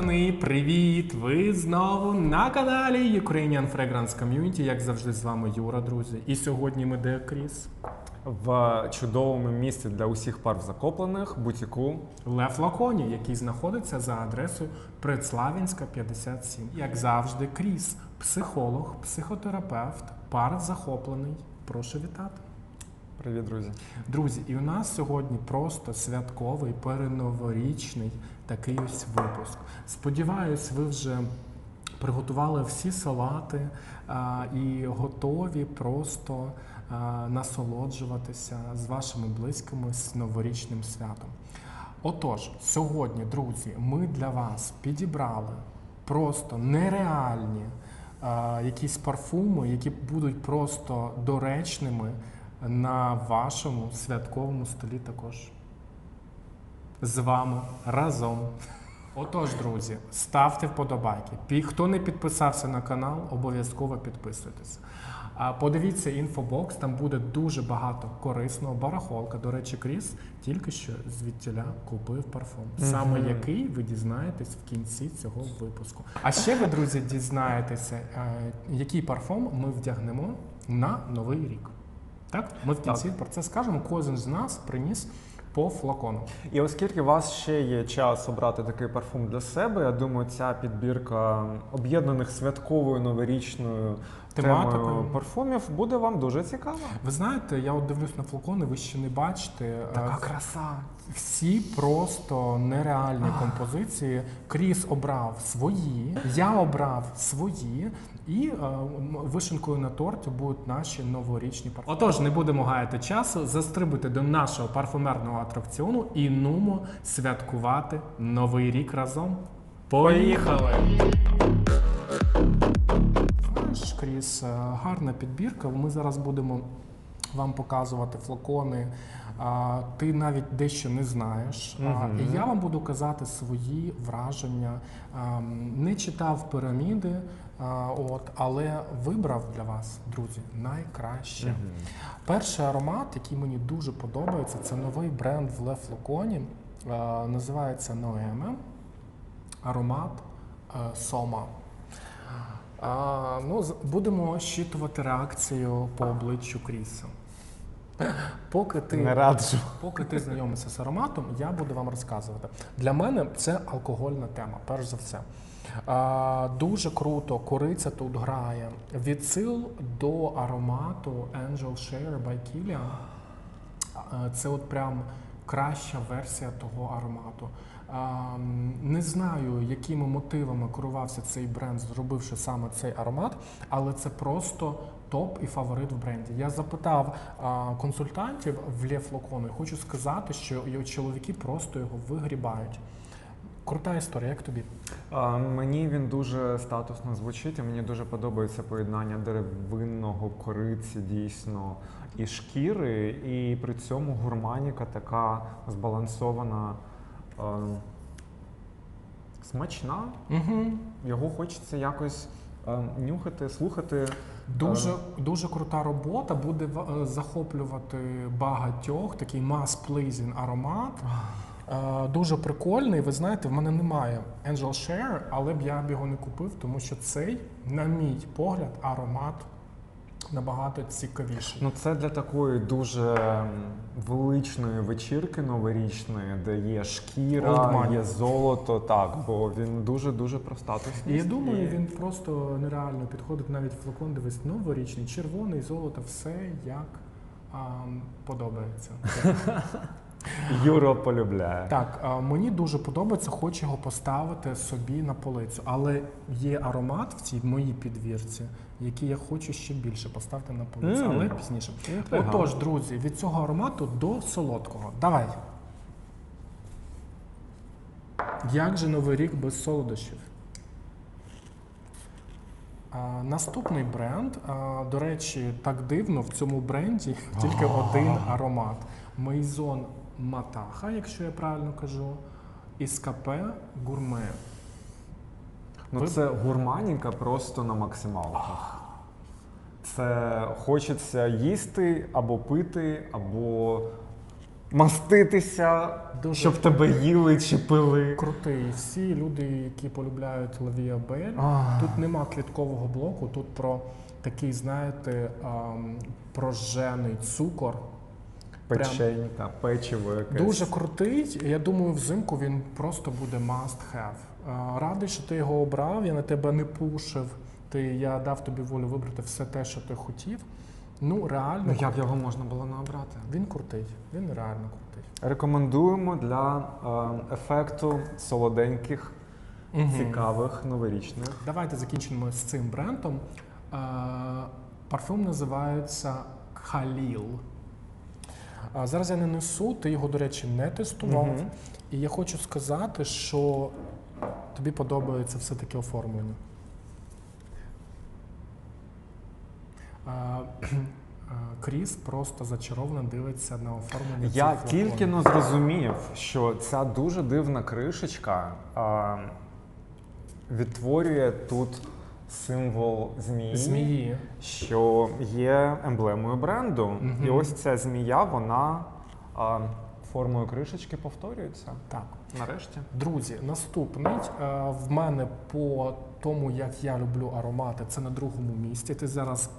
Братани, привіт! Ви знову на каналі Ukrainian Fragrance Community. Як завжди, з вами Юра, друзі. І сьогодні ми де Кріс? в чудовому місці для усіх пар закоплених бутіку. Лев Лаконі, який знаходиться за адресою Предславінська, 57. Як завжди, Кріс, психолог, психотерапевт, пар захоплений. Прошу вітати. Привіт, друзі. Друзі, і у нас сьогодні просто святковий переноворічний такий ось випуск. Сподіваюсь, ви вже приготували всі салати а, і готові просто а, насолоджуватися з вашими близькими з новорічним святом. Отож, сьогодні, друзі, ми для вас підібрали просто нереальні а, якісь парфуми, які будуть просто доречними на вашому святковому столі також. З вами разом. Отож, друзі, ставте вподобайки. Хто не підписався на канал, обов'язково підписуйтесь. Подивіться інфобокс, там буде дуже багато корисного барахолка. До речі, Кріс тільки що звідтіля купив парфум. Саме який ви дізнаєтесь в кінці цього випуску. А ще ви, друзі, дізнаєтеся, е, який парфум ми вдягнемо на новий рік. Так, ми в кінці про це скажемо. Кожен з нас приніс по флакону. І оскільки у вас ще є час обрати такий парфум для себе, я думаю, ця підбірка об'єднаних святковою новорічною Тематикою. темою парфумів буде вам дуже цікава. Ви знаєте, я от дивлюсь на флакони, ви ще не бачите. е, краса. Всі просто нереальні композиції. Кріс обрав свої, я обрав свої, і е, вишенкою на торті будуть наші новорічні парфуми. Отож, не будемо гаяти часу, застрибуйте до нашого парфумерного атракціону і нумо святкувати новий рік разом. Поїхали! Знаєш, Кріс, е, гарна підбірка. Ми зараз будемо вам показувати флакони. А, Ти навіть дещо не знаєш. А, І я вам буду казати свої враження. А, Не читав піраміди, а, от, але вибрав для вас, друзі, найкраще. Перший аромат, який мені дуже подобається, це новий бренд в Le. А, Називається Noeme. Аромат е, Сома. А, ну, будемо щитувати реакцію по обличчю Кріса. Поки ти, Не раджу. поки ти знайомишся з ароматом, я буду вам розказувати. Для мене це алкогольна тема, перш за все. А, дуже круто, кориця тут грає. Відсил до аромату Angel Share by Kilian. Е, Це от прям краща версія того аромату. Не знаю, якими мотивами керувався цей бренд, зробивши саме цей аромат, але це просто топ і фаворит в бренді. Я запитав консультантів в Лє Флакону і хочу сказати, що чоловіки просто його вигрібають. Крута історія, як тобі? А, Мені він дуже статусно звучить, і мені дуже подобається поєднання деревинного кориці дійсно і шкіри, і при цьому гурманіка така збалансована, смачна. Угу. Його хочеться якось е, нюхати, слухати. Дуже, дуже крута робота, буде е, захоплювати багатьох, такий mass-pleasing аромат. Е, Дуже прикольний. Ви знаєте, в мене немає Angel Share, але б я б його не купив, тому що цей, на мій погляд, аромат набагато цікавіше. Ну, це для такої дуже величної вечірки новорічної, де є шкіра, є золото, так, бо він дуже дуже проста. І я думаю, він просто нереально підходить навіть флакон, дивись, новорічний, червоний, золото, все як а, подобається. Юро полюбляє. Так, мені дуже подобається, хочу його поставити собі на полицю. Але є аромат в цій моїй підвірці, який я хочу ще більше поставити на полицю, Мм. але пізніше. Інтрига. Отож, друзі, від цього аромату до солодкого. Давай. Як же новий рік без солодощів? А, наступний бренд, а, до речі, так дивно, в цьому бренді тільки один аромат. Мейзон Матаха, якщо я правильно кажу, і скапе гурме. Ну Ви- це гурманіка просто на максималках. Це хочеться їсти або пити, або маститися, Дуже щоб тебе їли чи пили. Крутий. Всі люди, які полюбляють Лавія Бель, тут нема квіткового блоку, тут про такий, знаєте, прожений цукор. Печенька, печиво якесь. Дуже крутий. Я думаю, взимку він просто буде must have. Радий, що ти його обрав. Я на тебе не пушив. Ти, я дав тобі волю вибрати все те, що ти хотів. Ну, реально, Ну як його можна було не обрати? він крутий. Він реально крутий. Рекомендуємо для е, ефекту солоденьких, цікавих, новорічних. Давайте закінчимо з цим брендом. Е, Парфюм називається Khalil. А Зараз я не несу, ти його, до речі, не тестував. Мгм. І я хочу сказати, що тобі подобається все-таки оформлення. А, Кріс просто зачаровано дивиться на оформлення. Я цих тільки но зрозумів, що ця дуже дивна кришечка а, відтворює тут символ змії, змії. що є емблемою бренду. Мгм. І ось ця змія, вона а, формою кришечки повторюється. Так. Нарешті. Друзі, наступний е, в мене по тому, як я люблю аромати, це на другому місці. Ти зараз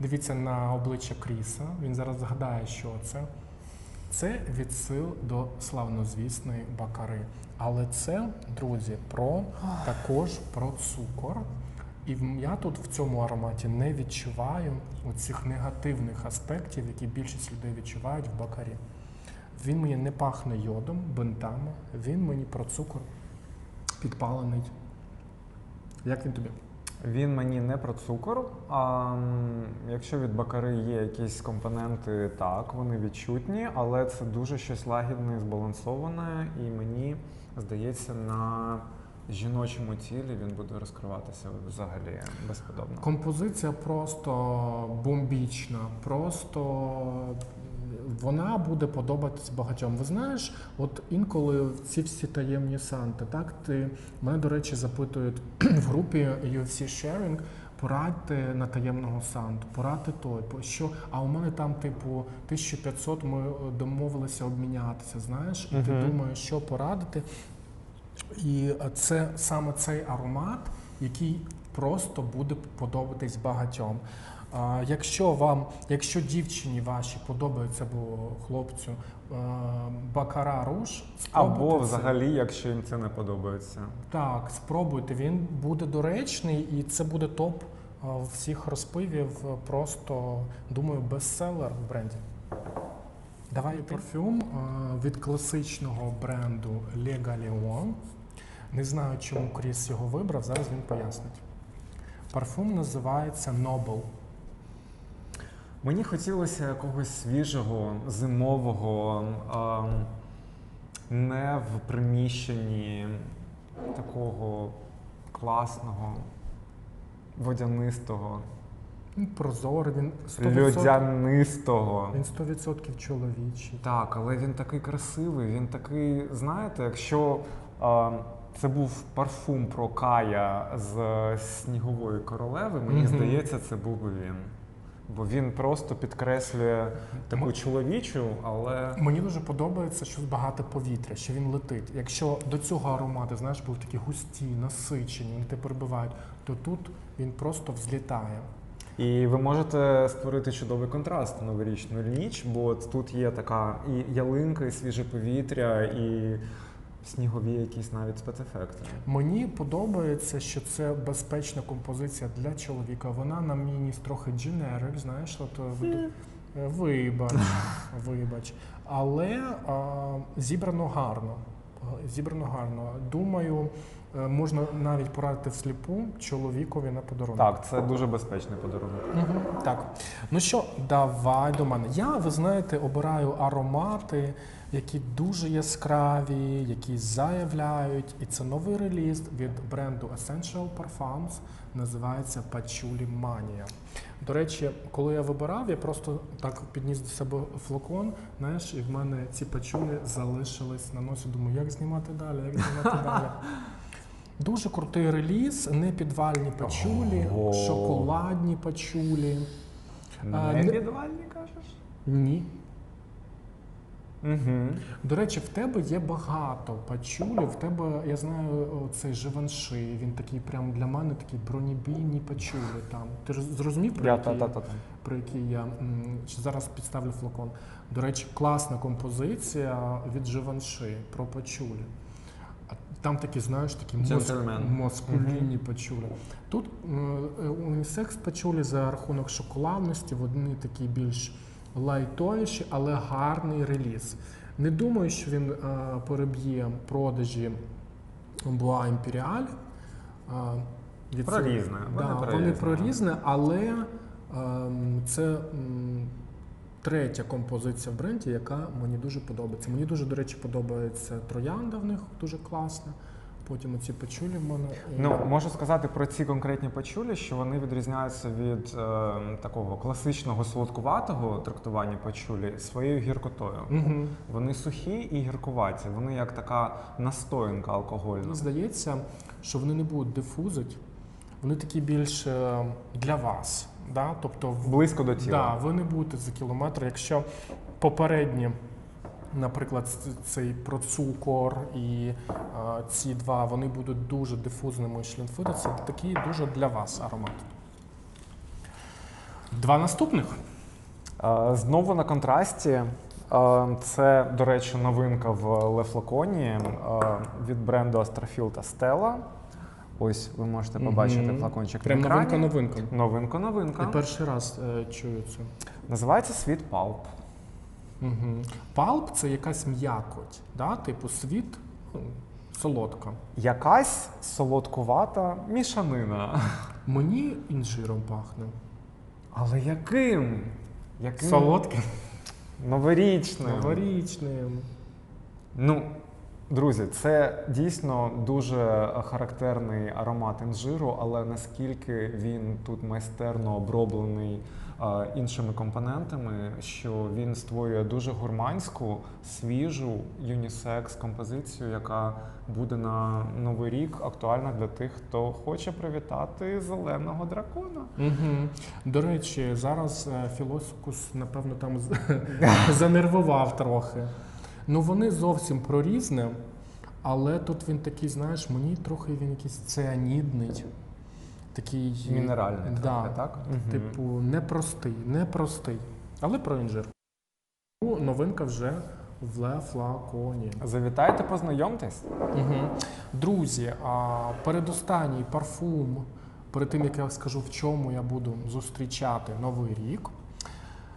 дивіться на обличчя Кріса. Він зараз згадає, що це. Це відсил до славнозвісної бакари. Але це, друзі, про також про цукор. І я тут в цьому ароматі не відчуваю оцих негативних аспектів, які більшість людей відчувають в бакарі. Він мені не пахне йодом, бинтами, він мені про цукор підпалений. Як він тобі? Він мені не про цукор. А якщо від бакари є якісь компоненти, так, вони відчутні, але це дуже щось лагідне збалансоване, і мені здається, на жіночому тілі він буде розкриватися взагалі безподобно. Композиція просто бомбічна, просто вона буде подобатись багатьом. Ви знаєш, от інколи ці всі таємні санти, так ти мене, до речі, запитують в групі UFC Sharing, порадьте на таємного санту, порадьте той, що, а у мене там, типу, 1500 ми е, домовилися обмінятися, знаєш, і ти думаєш, що порадити. І це саме цей аромат, який просто буде подобатись багатьом. А, Якщо вам, якщо дівчині вашій подобається або хлопцю е, бакара руш, Або це. взагалі, якщо їм це не подобається. так, спробуйте. Він буде доречний і це буде топ е, всіх розпивів. Просто думаю, бестселер в бренді. Давай парфюм е, від класичного бренду Le Galeon. Не знаю, чому Кріс його вибрав. Зараз він пояснить. Парфум називається Noble. Мені хотілося якогось свіжого, зимового, ем, не в приміщенні такого класного, водянистого, прозорий, він 100%, льодянистого. він 100% чоловічий. Так, але він такий красивий, він такий, знаєте, якщо е, це був парфум про Кая з снігової королеви, мені Мгм. здається, це був би він. Бо він просто підкреслює таку чоловічу, але Мені дуже подобається, що багато повітря, що він летить. Якщо до цього аромати, знаєш, були такі густі, насичені, вони тебе перебивають, то тут він просто взлітає. І ви можете створити чудовий контраст на новорічну ніч, бо тут є така і ялинка, і свіже повітря, і снігові якісь навіть спецефекти. Мені подобається, що це безпечна композиція для чоловіка. Вона на мені трохи generic, знаєш, от е, ви- е, вибач, вибач. Але а, зібрано гарно. Зібрано гарно. Думаю, можна навіть порадити всліпу чоловікові на подарунок. Так, це дуже безпечний подарунок. Мгм, Так. Ну що, давай до мене. Я, ви знаєте, обираю аромати, які дуже яскраві, які заявляють. І це новий реліз від бренду Essential Parfums. Називається Patchouli Mania. До речі, коли я вибирав, я просто так підніс до себе флакон, знаєш, і в мене ці пачулі залишились на носі. Думаю, як знімати далі, як знімати далі. Дуже крутий реліз, не підвальні пачулі, Ого. шоколадні пачулі. Не підвальні, кажеш? Ні. Угу. До речі, в тебе є багато пачулів. В тебе, я знаю, цей живанши. Він такий прям для мене такий бронебійні пачулі. Там ти ж зрозумів про Я які, та, та, та, та. про які я м, зараз підставлю флакон. До речі, класна композиція від живанши про пачулі. Там такі, знаєш, такі Джентльмен. маскулінні пачулі. Тут е, унісекс пачулі за рахунок шоколадності, вони такі більш лайтовіші, але гарний реліз. Не думаю, що він е, переб'є продажі Буа Імперіаль. Е, від Про різне, вони Да, вони різне. але ем, це м, третя композиція в бренді, яка мені дуже подобається. Мені дуже, до речі, подобається троянда в них, дуже класна. Потім оці пачулі в мене. Ну, можу сказати про ці конкретні пачулі, що вони відрізняються від е, такого класичного солодкуватого трактування пачулі своєю гіркотою. Мгм. Вони сухі і гіркуваті, вони як така настоянка алкогольна. Здається, що вони не будуть дифузити, вони такі більш е, для вас. Да? Тобто, Близько до тіла. да, ви не будете за кілометр. Якщо попередні, наприклад, цей про цукор і е, ці два, вони будуть дуже дифузними шлінфити, це такий дуже для вас аромат. Два наступних. Знову на контрасті. Це, до речі, новинка в Лефлаконі від бренду Astrofield Stella. Ось ви можете побачити Мгм. флакончик Прям на екрані. новинка-новинка. Новинка, новинка. Я перший раз е, чую це. Називається Sweet Pulp. Угу. Палп це якась м'якоть, да? типу світ ну, солодка. Якась солодкувата мішанина. Мені інжиром пахне. Але яким? Яким? Солодким, Новорічним. новорічним. Ну, друзі, це дійсно дуже характерний аромат інжиру, але наскільки він тут майстерно оброблений іншими компонентами, що він створює дуже гурманську, свіжу юнісекс композицію, яка буде на новий рік актуальна для тих, хто хоче привітати зеленого дракона. Угу. До речі, зараз е, Філосикус, напевно, там занервував трохи. Ну вони зовсім про різне, але тут він такий, знаєш, мені трохи він якийсь цианідний. Такий Мінеральний да, трохи, так? Типу, непростий, непростий. Але про інжир. Ну, новинка вже в Ле Флаконі. Завітайте, познайомтесь. Угу. Друзі, а передостанній парфум, перед тим як я скажу, в чому я буду зустрічати новий рік,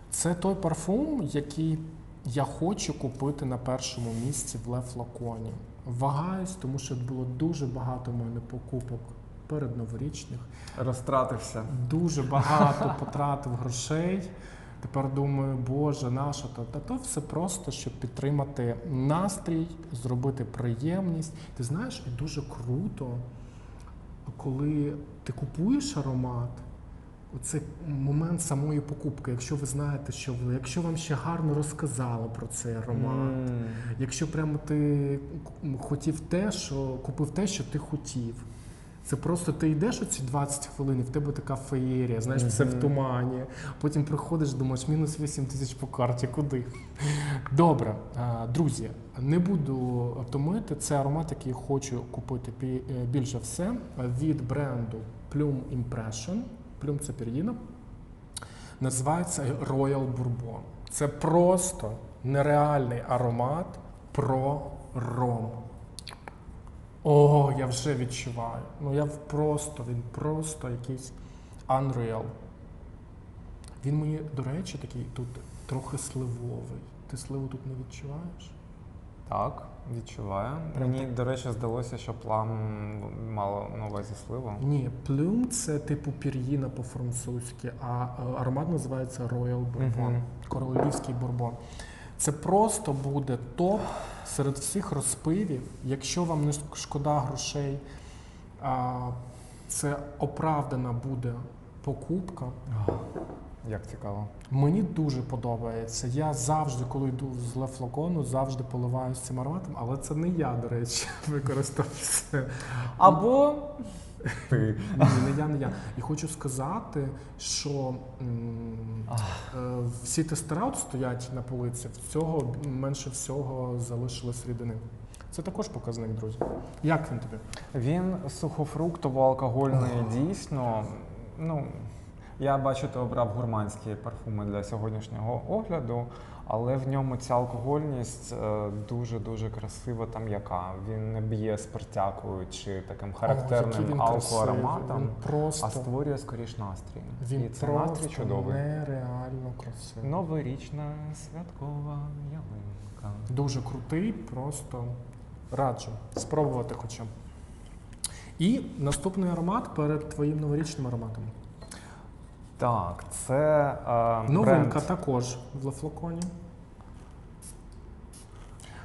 це той парфум, який я хочу купити на першому місці в Ле Флаконі. Вагаюсь, тому що було дуже багато в мене покупок перед новорічних. Розтратився. Дуже багато потратив грошей. Тепер думаю, боже, нащо то? Та то все просто, щоб підтримати настрій, зробити приємність. Ти знаєш, і дуже круто, коли ти купуєш аромат, оцей момент самої покупки. Якщо ви знаєте, що ви, якщо вам ще гарно розказали про цей аромат, М. Якщо прямо ти хотів те, що купив те, що ти хотів. Це просто ти йдеш оці 20 хвилин, і в тебе така феєрія, знаєш, все в тумані. Потім приходиш, думаєш, мінус 8 тисяч по карті, куди? Добре, друзі, не буду томити. Це аромат, який хочу купити е, більше все від бренду Plume Impression. Plume це. Називається Royal Bourbon. Це просто нереальний аромат про ром. О, я вже відчуваю. Ну я просто, він просто якийсь unreal. Він мені, до речі, такий тут трохи сливовий. Ти сливу тут не відчуваєш? Так, відчуваю. Прям Мені, до речі, здалося, що плам мало на увазі сливу. Ні, плюм це типу пір'їна по-французьки, а е, аромат називається Royal Bourbon, Мгм. королівський бурбон. Це просто буде топ серед всіх розпивів. Якщо вам не шкода грошей, це оправдана буде покупка. Як цікаво. Мені дуже подобається. Я завжди, коли йду з лефлакону, завжди поливаюся цим ароматом, але це не я, до речі, використовую це. Або ти. Ні, не я, не я. І хочу сказати, що м, е, всі тестера стоять на полиці, в цього менше всього залишилось рідини. Це також показник, друзі. Як він тобі? Він сухофруктово-алкогольний дійсно. Ну, я бачу, ти обрав гурманські парфуми для сьогоднішнього огляду, але в ньому ця алкогольність дуже-дуже красива та м'яка. Він не б'є спиртякою чи таким характерним алкоароматом, Він просто, а створює скоріш настрій. він І це просто настрій чудовий. нереально красивий. Новорічна святкова ялинка. Дуже крутий, просто раджу спробувати хоча б. І наступний аромат перед твоїм новорічним ароматом. Так, це е, Новинка бренд також в Лефлаконі.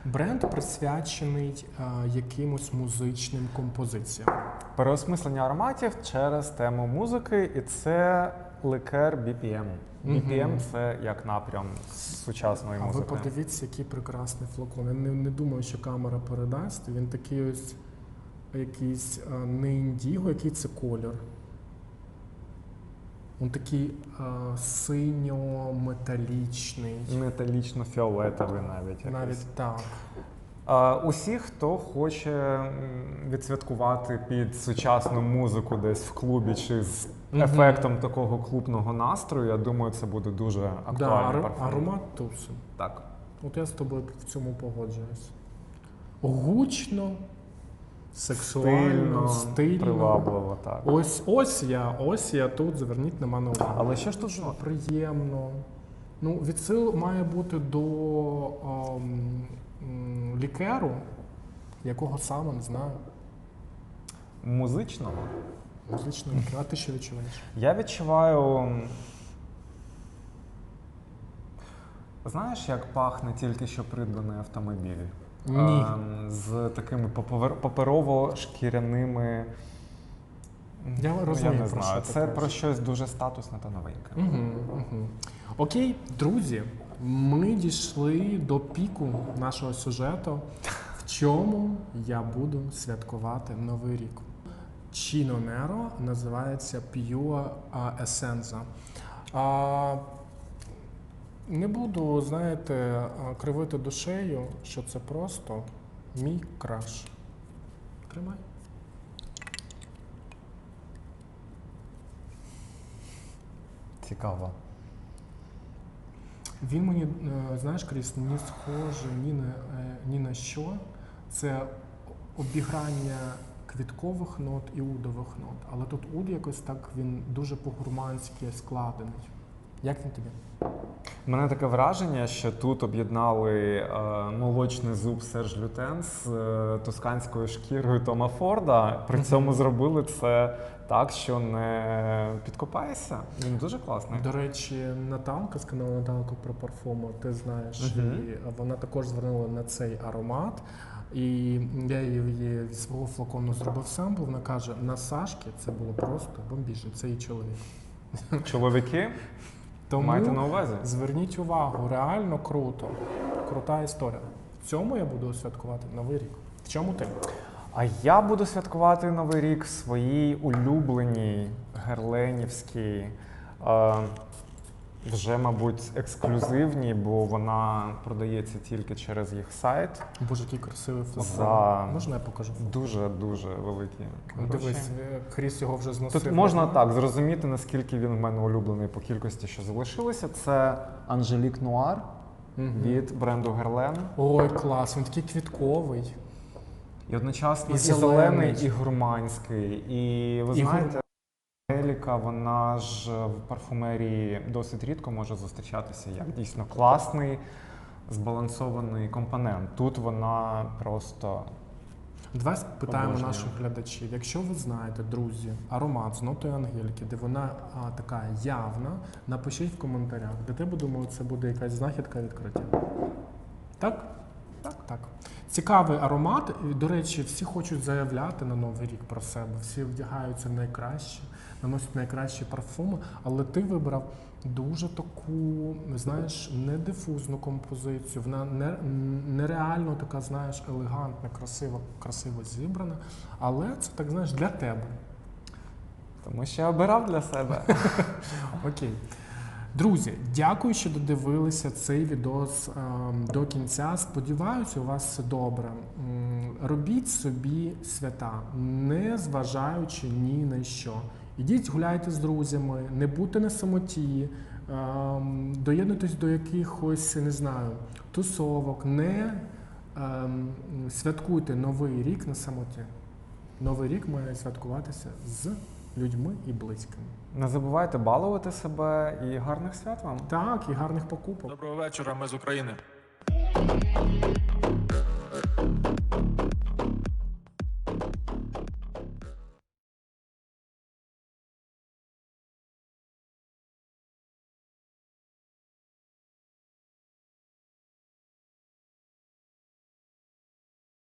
Бренд присвячений е, якимось музичним композиціям. Переосмислення ароматів через тему музики, і це ликер BPM. BPM Мгм. це як напрям сучасної А ви подивіться, який прекрасний флакон. Я не, не думаю, що камера передасть. Він такий ось якийсь е, не індіго, який це колір. Він такий е, синьо-металічний. Металічно-фіолетовий навіть. якийсь. Навіть так. А, усі, хто хоче відсвяткувати під сучасну музику десь в клубі чи з ефектом такого клубного настрою, я думаю, це буде дуже Да, актуальний ар- парфум. аромат тусу. Так. От я з тобою в цьому погоджуюсь. Гучно, сексуально, стильно. привабливо, так. Ось ось я, ось я тут, зверніть на мене увагу. Але що ж тут Що приємно. Ну, відсил має бути до ем, м, лікеру, якого саме не знаю. музичного? Музичний лікер. А ти що відчуваєш? Я відчуваю. Знаєш, як пахне тільки що придбаний автомобіль? Ні. Ем, з такими паперово-шкіряними. Я ну, розумію, я не про знаю. що Це про щось дуже статусне та новеньке. Угу, угу. Окей, друзі, ми дійшли до піку нашого сюжету, в чому я буду святкувати Новий рік. Чіно Неро називається Pure Essenza. Не буду, знаєте, кривити душею, що це просто мій краш. Тримай. Цікаво. Він мені, е, знаєш, Кріс, не схоже ні на, е, ні на що. Це обіграння квіткових нот і удових нот. Але тут уд якось так він дуже по-гурманськи складений. Як він тобі? У мене таке враження, що тут об'єднали е, молочний зуб Серж Лютен з е, тосканською шкірою Тома Форда. При цьому зробили це так, що не підкопаєшся. Він дуже класний. До речі, Наталка з каналу Наталка про парфуми, ти знаєш, Мгм. і вона також звернула на цей аромат. І я її від свого флакону зробив семпл. Вона каже: на Сашки це було просто бомбіжно. Це її чоловік. Чоловіки, Тому майте на увазі. Зверніть увагу, реально круто. Крута історія. В цьому я буду святкувати Новий рік. В чому ти? А я буду святкувати Новий рік в своїй улюбленій герленівській, е, вже, мабуть, ексклюзивній, бо вона продається тільки через їх сайт. Боже, який красивий флакон. За- Можна я покажу? Дуже-дуже великі. гроші. Дивись, е, Кріс його вже зносив. Тут можна так зрозуміти, наскільки він в мене улюблений по кількості, що залишилося. Це Анжелік Нуар від бренду Герлен. Ой, клас, він такий квітковий. І одночасно І і, зелений, зелений. і гурманський. І ви І гур- знаєте, Еліка, вона ж в парфумерії досить рідко може зустрічатися як дійсно класний, збалансований компонент. Тут вона просто Давай спитаємо Обожнюю. наших глядачів. Якщо ви знаєте, друзі, аромат з нотою Ангельки, де вона а, така явна, напишіть в коментарях. Для тебе, думаю, це буде якась знахідка відкриття. Так? Так. Так. Цікавий аромат. До речі, всі хочуть заявляти на Новий рік про себе. Всі вдягаються найкраще, наносять найкращі парфуми, але ти вибрав дуже таку, знаєш, не дифузну композицію. Вона не, нереально така, знаєш, елегантна, красиво, красиво зібрана. Але це так знаєш для тебе. Тому що я обирав для себе. Окей. Друзі, дякую, що додивилися цей відос ем, до кінця. Сподіваюся, у вас все добре. Робіть собі свята, не зважаючи ні на що. Ідіть гуляйте з друзями, не будьте на самоті, ем, доєднуйтесь до якихось, не знаю, тусовок, не ем, святкуйте новий рік на самоті. Новий рік має святкуватися з людьми і близькими. Не забувайте балувати себе і гарних свят вам. Так, і гарних покупок. Доброго вечора, ми з України.